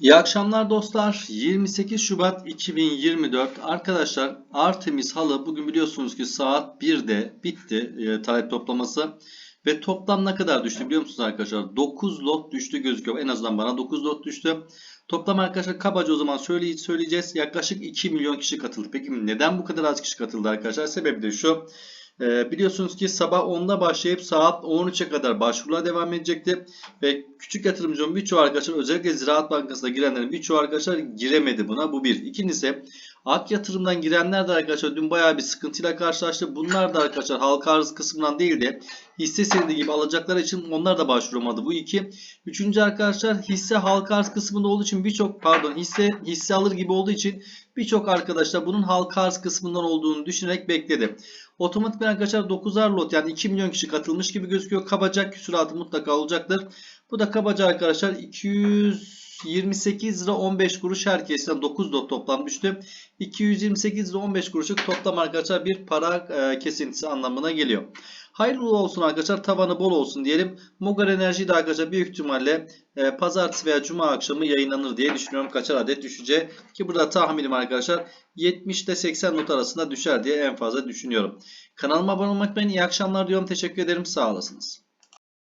İyi akşamlar dostlar. 28 Şubat 2024. Arkadaşlar Artemis halı bugün biliyorsunuz ki saat 1'de bitti e, talep toplaması. Ve toplam ne kadar düştü biliyor musunuz arkadaşlar? 9 lot düştü gözüküyor. En azından bana 9 lot düştü. Toplam arkadaşlar kabaca o zaman söyle söyleyeceğiz. Yaklaşık 2 milyon kişi katıldı. Peki neden bu kadar az kişi katıldı arkadaşlar? Sebebi de şu. Ee, biliyorsunuz ki sabah 10'da başlayıp saat 13'e kadar başvurular devam edecekti. Ve küçük yatırımcının birçoğu arkadaşlar özellikle Ziraat Bankası'na girenlerin birçoğu arkadaşlar giremedi buna. Bu bir. İkincisi Ak yatırımdan girenler de arkadaşlar dün bayağı bir sıkıntıyla karşılaştı. Bunlar da arkadaşlar halka arz kısmından değil de hisse senedi gibi alacakları için onlar da başvuramadı. Bu iki. Üçüncü arkadaşlar hisse halka arz kısmında olduğu için birçok pardon hisse hisse alır gibi olduğu için birçok arkadaşlar bunun halka arz kısmından olduğunu düşünerek bekledi. Otomatik arkadaşlar 9'ar lot yani 2 milyon kişi katılmış gibi gözüküyor. Kabaca küsuratı mutlaka olacaktır. Bu da kabaca arkadaşlar 228 lira 15 kuruş herkesten 9 lot toplanmıştı. 228 lira 15 kuruşluk toplam arkadaşlar bir para e, kesintisi anlamına geliyor. Hayırlı olsun arkadaşlar tavanı bol olsun diyelim. Mogar Enerji de arkadaşlar büyük ihtimalle e, pazartesi veya cuma akşamı yayınlanır diye düşünüyorum. Kaçar adet düşeceği ki burada tahminim arkadaşlar 70 ile 80 not arasında düşer diye en fazla düşünüyorum. Kanalıma abone olmayı unutmayın. İyi akşamlar diyorum. Teşekkür ederim. Sağ olasınız.